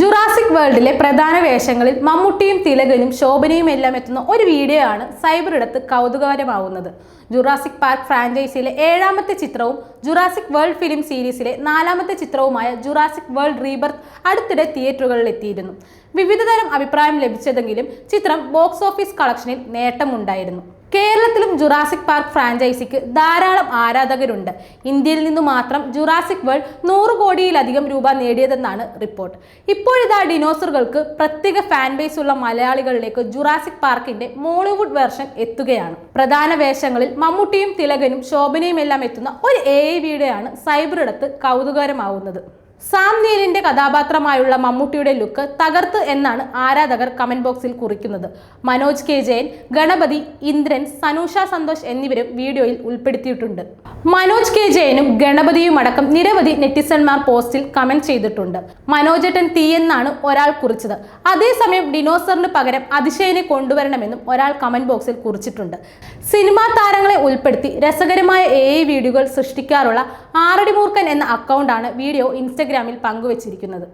Jurassic വേൾഡിലെ പ്രധാന വേഷങ്ങളിൽ മമ്മൂട്ടിയും തിലകനും ശോഭനയും എല്ലാം എത്തുന്ന ഒരു വീഡിയോ ആണ് സൈബർ ഇടത്ത് കൗതുകകരമാവുന്നത്. ജുറാസിക് പാർക്ക് ഫ്രാഞ്ചൈസിയിലെ ഏഴാമത്തെ ചിത്രവും ജുറാസിക് വേൾഡ് ഫിലിം സീരീസിലെ നാലാമത്തെ ചിത്രവുമായ ജുറാസിക് വേൾഡ് റീബർത്ത് അടുത്തിടെ തിയേറ്ററുകളിൽ എത്തിയിരുന്നു. വിവിധതരം അഭിപ്രായം ലഭിച്ചതെങ്കിലും ചിത്രം ബോക്സ് ഓഫീസ് കളക്ഷനിൽ നേട്ടമുണ്ടായിരുന്നു. കേരളത്തിലും ജുറാസിക് പാർക്ക് ഫ്രാഞ്ചൈസിക്ക് ധാരാളം ആരാധകരുണ്ട്. ഇന്ത്യയിൽ നിന്ന് മാത്രം ജുറാസിക് വേൾഡ് നൂറ് കോടിയിലധികം രൂപ നേടിയതെന്നാണ് റിപ്പോർട്ട്. ഇപ്പോഴിതാ ഡിനോസറുകൾക്ക് പ്രത്യേക ഫാൻ ബേസ് ഉള്ള മലയാളികളിലേക്ക് ജുറാസിക് പാർക്കിന്റെ മോളിവുഡ് വെർഷൻ എത്തുകയാണ്. പ്രധാന വേഷങ്ങളിൽ മമ്മൂട്ടിയും തിലകനും ശോഭനയും എല്ലാം എത്തുന്ന ഒരു എ ഐ വീഡിയോയാണ് സൈബറിടത്ത് കൗതുകരമാവുന്നത് സാം നീലിന്റെ കഥാപാത്രമായുള്ള മമ്മൂട്ടിയുടെ ലുക്ക് തകർത്ത് എന്നാണ് ആരാധകർ കമന്റ് ബോക്സിൽ കുറിക്കുന്നത്. മനോജ് കെ ജയൻ ഗണപതി ഇന്ദ്രൻ സനൂഷ സന്തോഷ് എന്നിവരും വീഡിയോയിൽ ഉൾപ്പെടുത്തിയിട്ടുണ്ട്. മനോജ് കെ ജയനും ഗണപതിയും അടക്കം നിരവധി നെറ്റിസൺമാർ പോസ്റ്റിൽ കമന്റ് ചെയ്തിട്ടുണ്ട്. മനോജട്ടൻ തീ എന്നാണ് ഒരാൾ കുറിച്ചത്. അതേസമയം ഡിനോസറിന് പകരം അതിശയനെ കൊണ്ടുവരണമെന്നും ഒരാൾ കമന്റ് ബോക്സിൽ കുറിച്ചിട്ടുണ്ട്. സിനിമാ താരങ്ങളെ ഉൾപ്പെടുത്തി രസകരമായ എ വീഡിയോകൾ സൃഷ്ടിക്കാറുള്ള ആറടി മൂർഖൻ എന്ന അക്കൗണ്ടാണ് വീഡിയോ ഇൻസ്റ്റഗ്രാമിൽ പങ്കുവച്ചിരിക്കുന്നത്.